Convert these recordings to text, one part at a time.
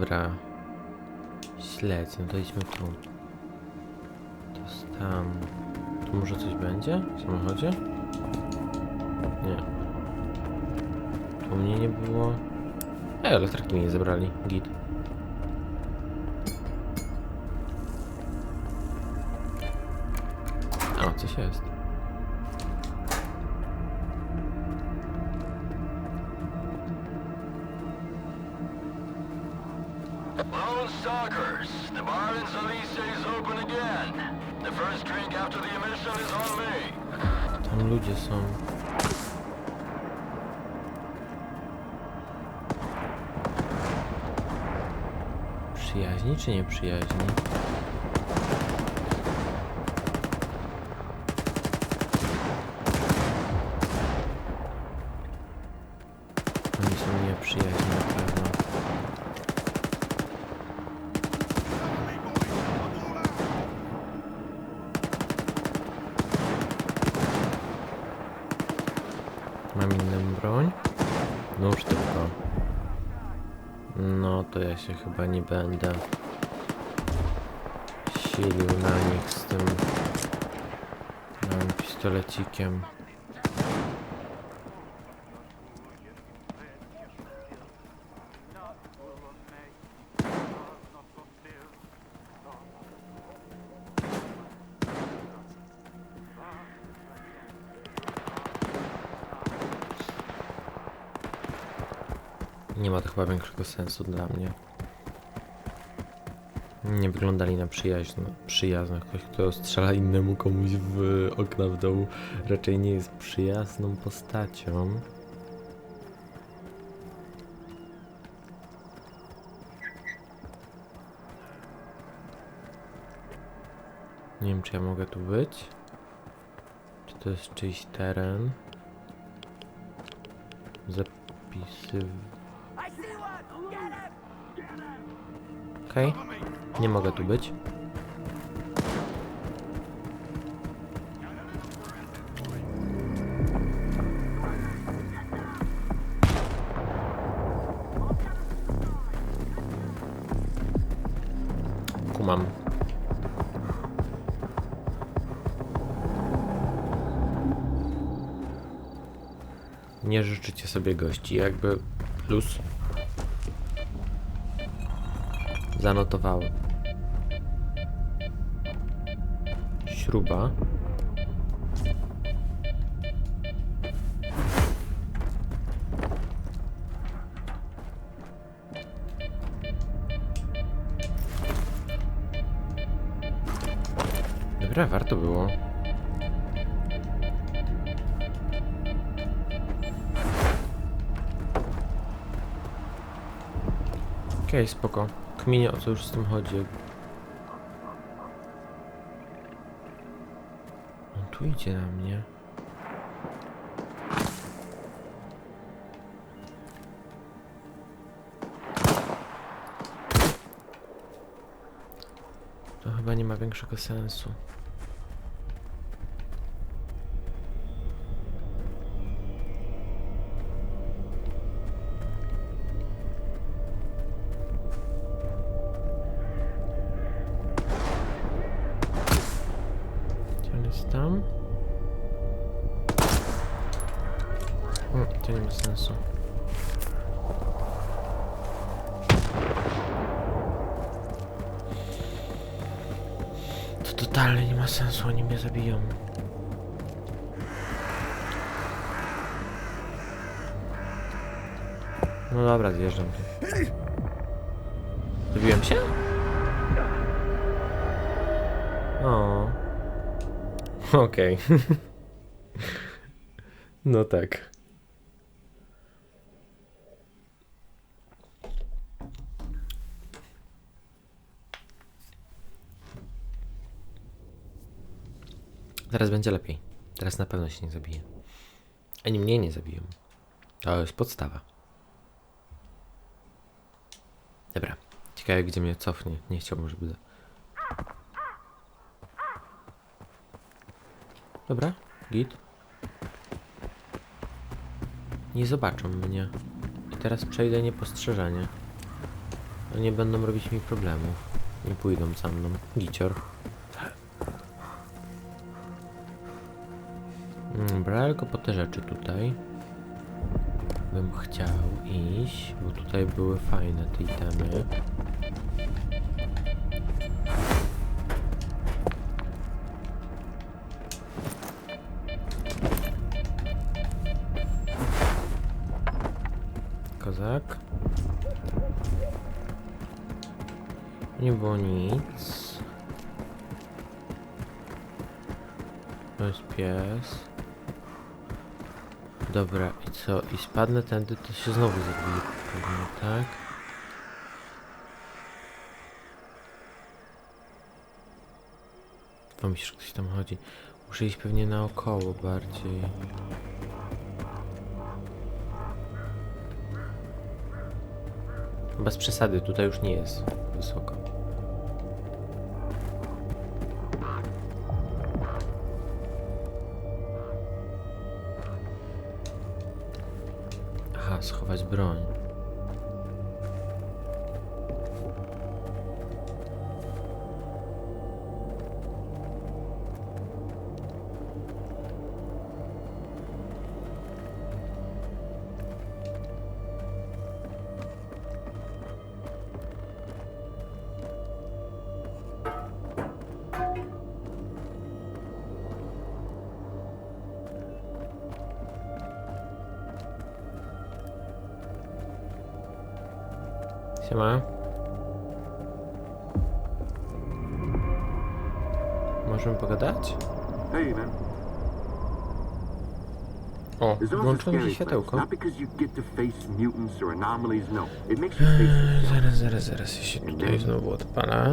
Dobra. Śledź, no to idźmy tu. To jest tam. Tu może coś będzie w samochodzie? Nie. Tu mnie nie było. E, elektryki mi nie zabrali. Git. O, coś jest. Stalkers, the bar in Zalice is open again. The first drink after the emission is on me. Tam ludzie są. Przyjaźni czy nie przyjaźni? Oni są nieprzyjaźni na pewno. Mam inną broń? Nóż tylko. No to ja się chyba nie będę silił na nich z tym małym pistolecikiem. Nie ma to chyba większego sensu dla mnie. Nie wyglądali na przyjaźń, przyjaznych. Ktoś, kto strzela innemu komuś w okna w domu, raczej nie jest przyjazną postacią. Nie wiem, czy ja mogę tu być. Czy to jest czyjś teren? Zapisy. Okej. Nie mogę tu być. Kumam. Nie życzycie sobie gości, jakby plus. Zanotowałem. Śruba. Dobra, warto było. Okej, spoko. Kminie o co już z tym chodzi. Idzie na mnie. To chyba nie ma większego sensu. Totalnie nie ma sensu, oni mnie zabiją. No dobra, zjeżdżam tu. Zabiłem się? O. Okej. no tak. Teraz będzie lepiej. Teraz na pewno się nie zabije. Ani mnie nie zabiją. To jest podstawa. Dobra. Ciekawe, gdzie mnie cofnie. Nie chciałbym, żeby... Dobra, git. Nie zobaczą mnie. I teraz przejdę niepostrzeżenie. No nie będą robić mi problemów. Nie pójdą za mną. Gicior. Dobra, tylko po te rzeczy tutaj bym chciał iść, bo tutaj były fajne te itemy. Kozak. Nie było nic. To jest pies. Dobra, i co? I spadnę tędy, to się znowu zabije pewnie, tak? To myślisz, że ktoś tam chodzi. Muszę iść pewnie naokoło bardziej. Bez przesady, tutaj już nie jest wysoko. Broń. Siema. Możemy pogadać? Hey, man. O, włączyło mi się światełko. No. Yourself. Zaraz, zaraz, zaraz ja się tutaj znowu odpala.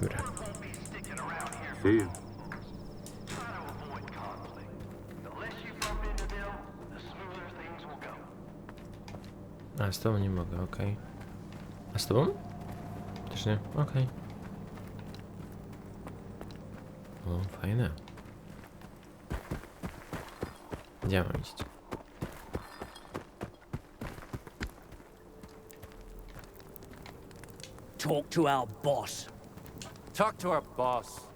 Dobra. A, z tobą nie mogę, okej. A z tobą? Też nie? Okej. O, fajne. Gdzie mam iść? Talk to our boss. Talk to our boss.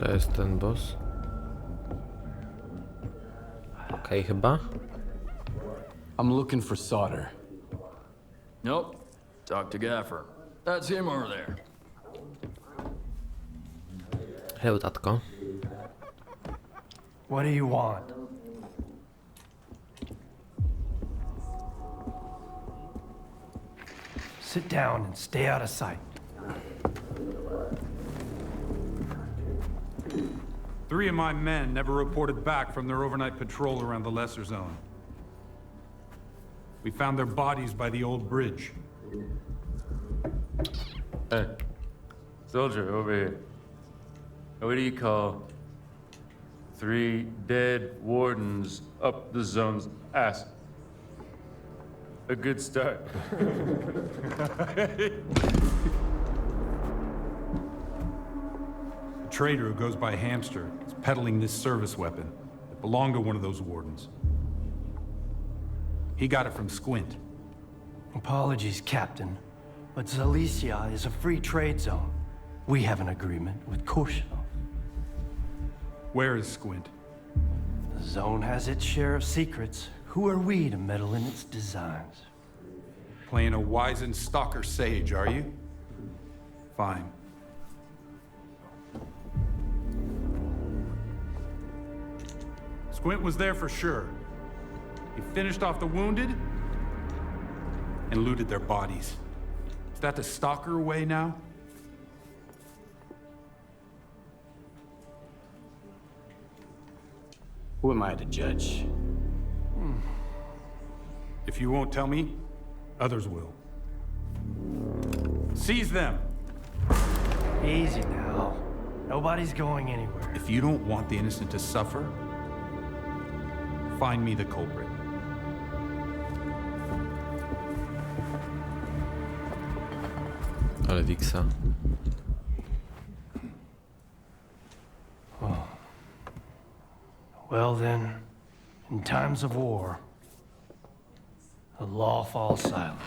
To jest ten boss. Okej, chyba. I'm looking for solder. Nope. Talk to Gaffer. That's him over there. Hello, tatko. What do you want? Sit down and stay out of sight. Three of my men never reported back from their overnight patrol around the Lesser Zone. We found their bodies by the old bridge. Hey, soldier over here. What do you call three dead wardens up the zone's ass? A good start. Trader who goes by Hamster is peddling this service weapon that belonged to one of those wardens. He got it from Squint. Apologies, Captain, but Zalicia is a free trade zone. We have an agreement with Koshino. Where is Squint? The zone has its share of secrets. Who are we to meddle in its designs? Playing a wizened stalker sage, are you? Fine. Squint was there for sure. He finished off the wounded and looted their bodies. Is that the stalker way now? Who am I to judge? Hmm. If you won't tell me, others will. Seize them. Easy now. Nobody's going anywhere. If you don't want the innocent to suffer, find me the culprit. Ale Wiksa. Oh. Well, then, in times of war, the law falls silent.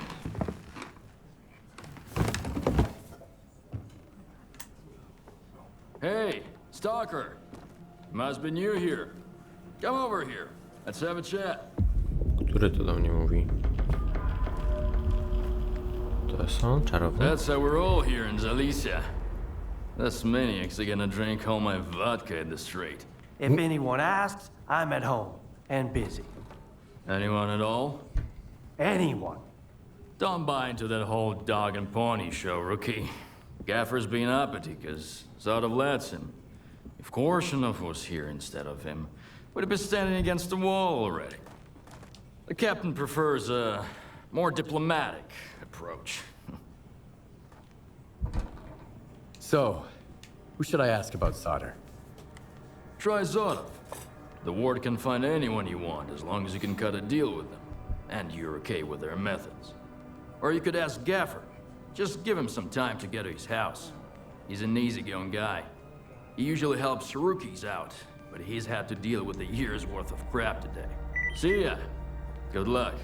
Hey, Stalker. Must be new here. Come over here. Let's have a chat. Który to do mnie mówi? To są czarowne? That's how we're all here in Zalicia. This maniac's are gonna drink all my vodka in the street. If anyone asks, I'm at home and busy. Anyone at all? Anyone. Don't buy into that whole dog and pony show, rookie. Gaffer's been uppity, cause sort of lets him. If Korshunov was here instead of him, we'd have been standing against the wall already. The captain prefers a more diplomatic approach. So, who should I ask about solder? Try Zotov. The ward can find anyone you want as long as you can cut a deal with them. And you're okay with their methods. Or you could ask Gaffer. Just give him some time to get to his house. He's an easygoing guy. He usually helps rookies out, but he's had to deal with a year's worth of crap today. See ya. Good luck.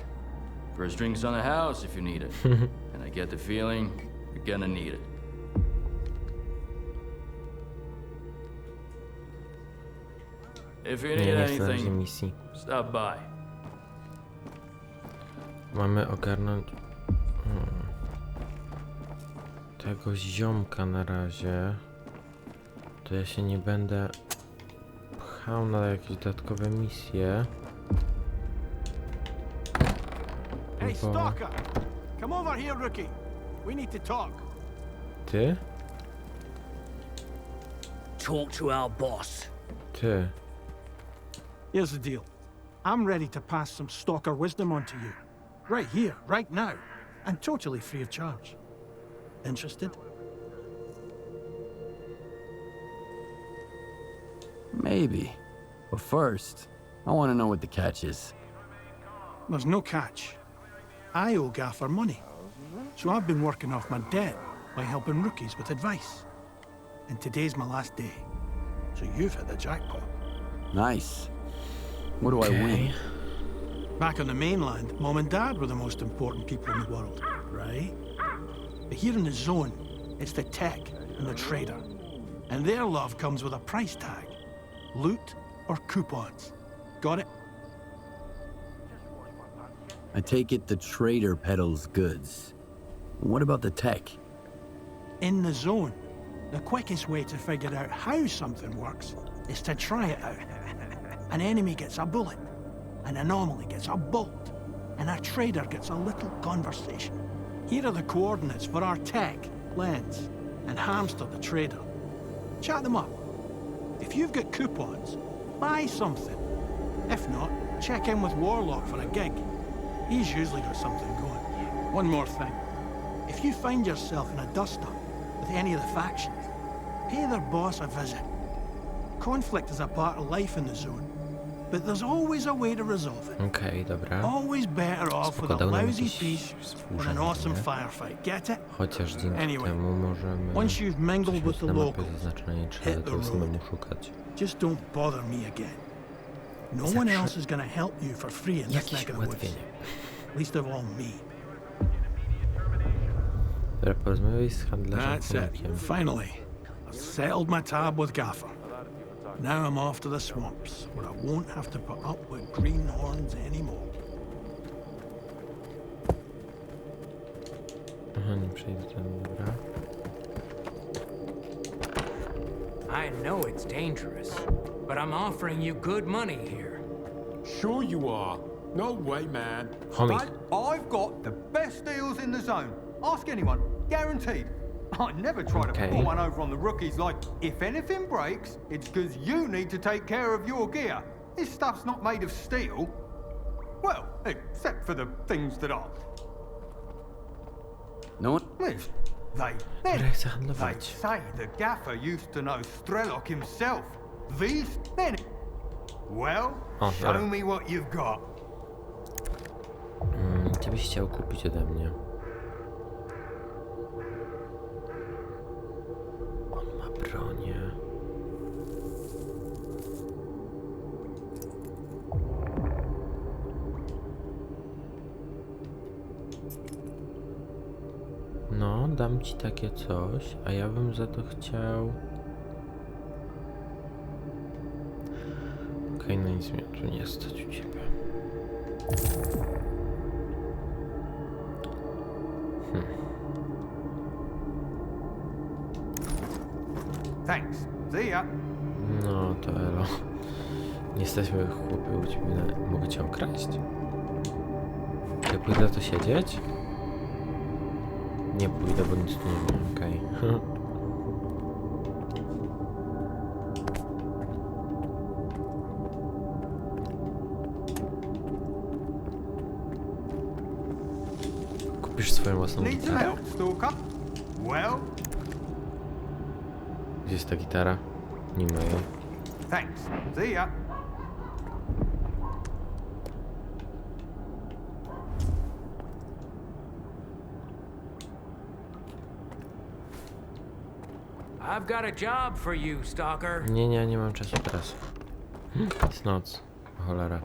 First drinks on the house if you need it. and I get the feeling you're gonna need it. If you need anything, stop by. Mamy ogarnąć... Hmm. Tego ziomka na razie. To ja się nie będę pchał na jakieś dodatkowe misje. Hey, Stalker! Come over here, rookie. We need to talk. ty? Talk to our boss. Ty. Here's the deal. I'm ready to pass some Stalker wisdom on to you. Right here, right now. And totally free of charge. Interested? Maybe. But first, I want to know what the catch is. There's no catch. I owe Gaffer money. So I've been working off my debt by helping rookies with advice. And today's my last day. So you've hit the jackpot. Nice. What do I win? Back on the mainland, Mom and Dad were the most important people in the world, right? But here in the zone, it's the tech and the trader. And their love comes with a price tag. Loot or coupons. Got it? I take it the trader peddles goods. What about the tech? In the zone, the quickest way to figure out how something works is to try it out. An enemy gets a bullet, an anomaly gets a bolt, and a trader gets a little conversation. Here are the coordinates for our tech, Lens, and Hamster the trader. Chat them up. If you've got coupons, buy something. If not, check in with Warlock for a gig. He's usually got something going. One more thing. If you find yourself in a dust-up with any of the factions, pay their boss a visit. Conflict is a part of life in the zone, but there's always a way to resolve it. Okej, dobra. Always better off with a Spoko, dał nam lousy peace than an awesome firefight. Get it? Chociaż dzięki Anyway, temu możemy once you've mingled with the locals, hit the road. szukać. Just don't bother me again. No one else is gonna help you for free in this Jakieś neck of the woods. Least of all me. Dobra, porozmawiaj z handlarzem That's it. Finally, I've settled my tab with Gaffer. Now I'm off to the swamps, where I won't have to put up with greenhorns anymore. Aha, nie przejdę tam, dobra. I know it's dangerous, but I'm offering you good money here. Sure you are. No way, man. Homie. Mate, I've got the best deals in the zone. Ask anyone. Guaranteed. I never try to Okay. pull one over on the rookies like, if anything breaks, it's because you need to take care of your gear. This stuff's not made of steel. Well, except for the things that are. No one? Yes, They, Dobra, then, ja chcę they handlować. say the gaffer used to know Strelok himself. These, then. Well, O, show me what you've got. Mm, Gdzie byś chciał kupić ode mnie? Dam ci takie coś, a ja bym za to chciał... Okej, no nic mnie tu nie stać u ciebie. Thanks. See ya. No to elo. Nie jesteśmy chłopy u ciebie. Na... Mogę cię okraść? Ja pójdę to siedzieć? Nie pójdę, bo nic tu nie ma. Okej. Kupisz swoją własną gitarę? Gdzie jest ta gitara? Nie ma jej. thanks. See ya. I've got a job for you, Stalker. Nie, nie, nie mam czasu teraz. Jest noc. Cholera.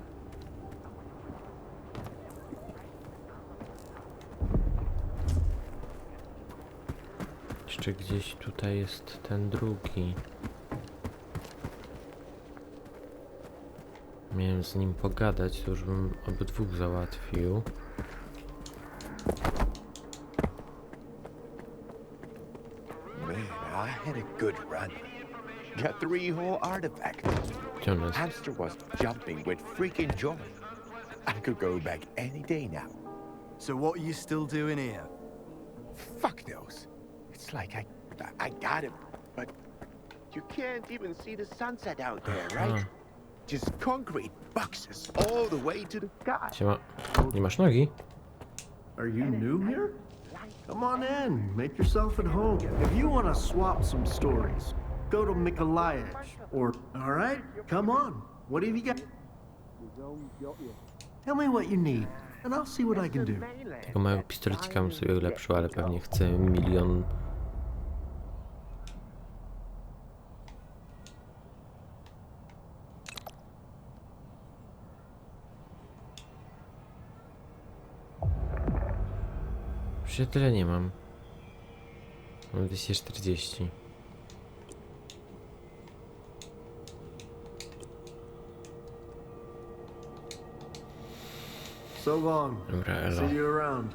Jeszcze gdzieś tutaj jest ten drugi. Miałem z nim pogadać, to już bym obydwóch załatwił. Got three whole artifacts. Gdzie? Hamster was jumping with freaking joy. I could go back any day now. So what are you still doing here? Fuck those. It's like I, I got him, but you can't even see the sunset out there, uh-huh. right? Just concrete boxes all the way to the sky. Siema. Nie masz nogi? Are you new here? Come on in, make yourself at home. If you want to swap some stories, go to Mikolayich. Or, all right, come on. What have you got? Tell me what you need, and I'll see what I can do. Tego małego pistolecika bym sobie ulepszył, ale pewnie chcę milion... Przecież tyle nie mam. Mam 240. So long. Dobra, elo. See you around.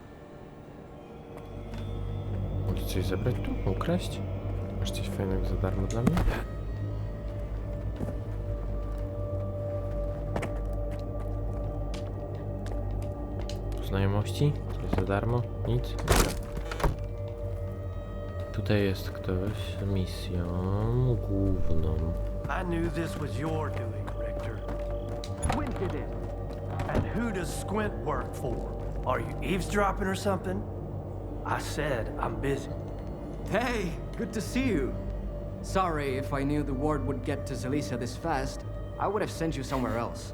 Mogę coś zabrać tu? Ukraść? Masz coś fajnego za darmo dla mnie? Znajomości? Coś za darmo? Nic? Tutaj jest ktoś z misją główną. I knew this was your doing, does Squint work for? Are you eavesdropping or something? I said I'm busy. Hey, good to see you. Sorry if I knew the word would get to Zelisa this fast. I would have sent you somewhere else.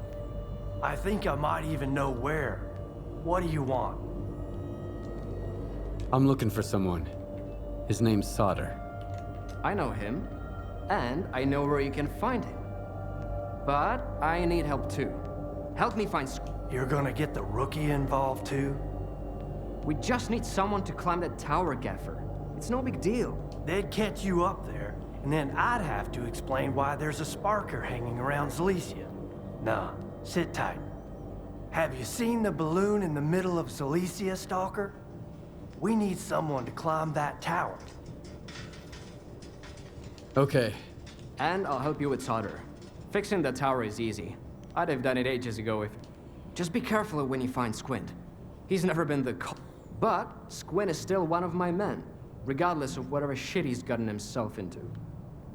I think I might even know where. What do you want? I'm looking for someone. His name's Solder. I know him, and I know where you can find him. But I need help too. Help me find. Squ- You're gonna get the rookie involved too? We just need someone to climb that tower, Gaffer. It's no big deal. They'd catch you up there, and then I'd have to explain why there's a sparker hanging around Zalicia. Nah, sit tight. Have you seen the balloon in the middle of Zalicia, Stalker? We need someone to climb that tower. Okay. And I'll help you with solder. Fixing the tower is easy. I'd have done it ages ago if. Just be careful when you find Squint. He's never been the co- But Squint is still one of my men, regardless of whatever shit he's gotten himself into.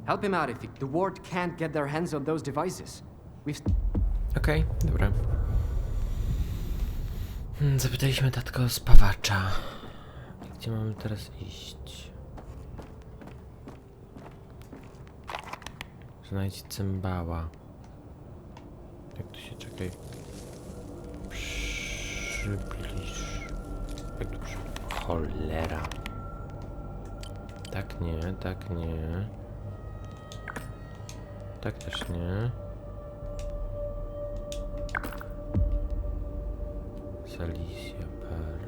Help him out if he- the ward can't get their hands on those devices. We've Okej, dobra. Hmm, zapytaliśmy tatko spawacza. Gdzie mamy teraz iść? Znajdź cymbała. Jak to się czekaj? Przybliż. Jak to przy... Cholera. Tak nie, tak nie. Tak też nie. Salicja per.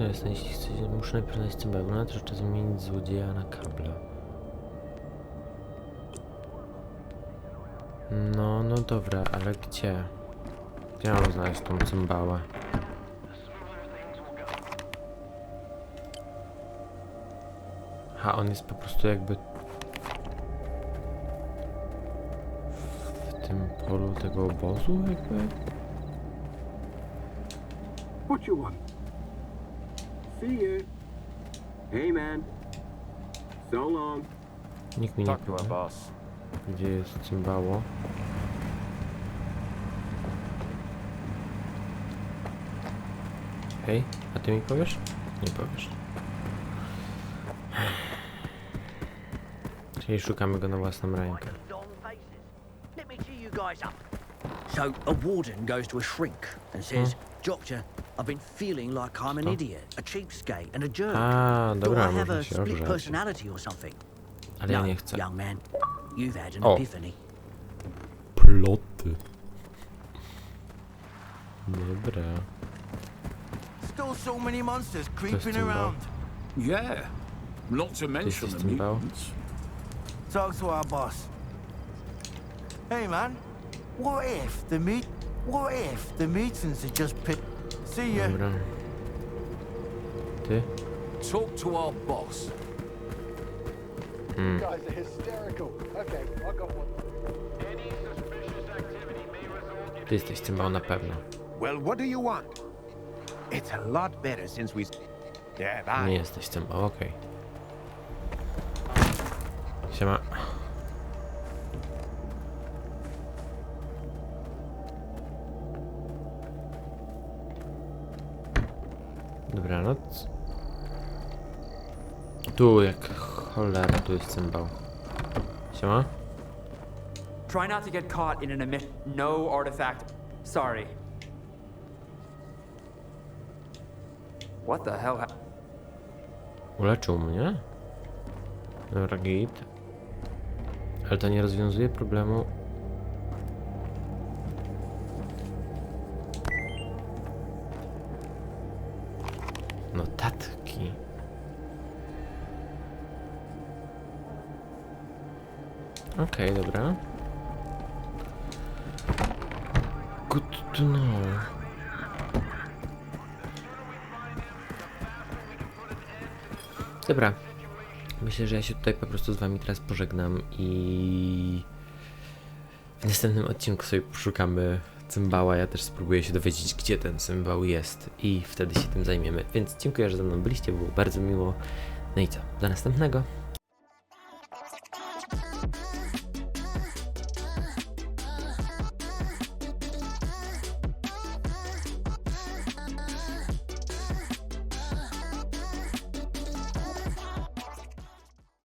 Jeśli chcecie, muszę najpierw znaleźć cymbał, na to trzeba zmienić złodzieja na kable. No, no dobra, ale gdzie? Gdzie mam znaleźć tą cymbałę? Ha, on jest po prostu jakby w tym polu tego obozu jakby? What you want? See you. Hey, man. So long. Nikt mi nie powie, gdzie jest cymbało. Hej, a ty mi powiesz? Nie powiesz. Czyli szukamy go na własną rękę. Let me cheer you guys up. So, a warden goes to a shrink and says, Doctor, I've been feeling like I'm an Co? idiot, a cheapskate, and a jerk. A, Do dobra, I have a split ogrzać. personality or something? Ale ja no, nie chcę. young man. You've had an O. epiphany. Ploty. Dobra. Still so many monsters creeping around. Yeah. Not to Ty mention jesteś the cymbał? mutants. Talk to our boss. Hey man, what if the meet? What if the mutants had just picked? See ya. Dobra. Ty? Talk to our boss. Hmm. guys are hysterical. Okay, I got one. Ty jesteś cymbał na pewno. Well, what do you want? It's a lot better since we... Yeah, bye. Nie jesteś cymbał, okej. Siema. Dobranoc. Tu jak cholera, tu jest cymbał. Siema. Try not to get caught in an emission. No artifact. Sorry. What the hell? Uleczył mnie? Dobra, git. Ale to nie rozwiązuje problemu. Okej, dobra. Good to know. Dobra. Myślę, że ja się tutaj po prostu z wami teraz pożegnam i w następnym odcinku sobie poszukamy cymbała. Ja też spróbuję się dowiedzieć, gdzie ten cymbał jest i wtedy się tym zajmiemy. Więc dziękuję, że ze mną byliście, było bardzo miło. No i co, do następnego.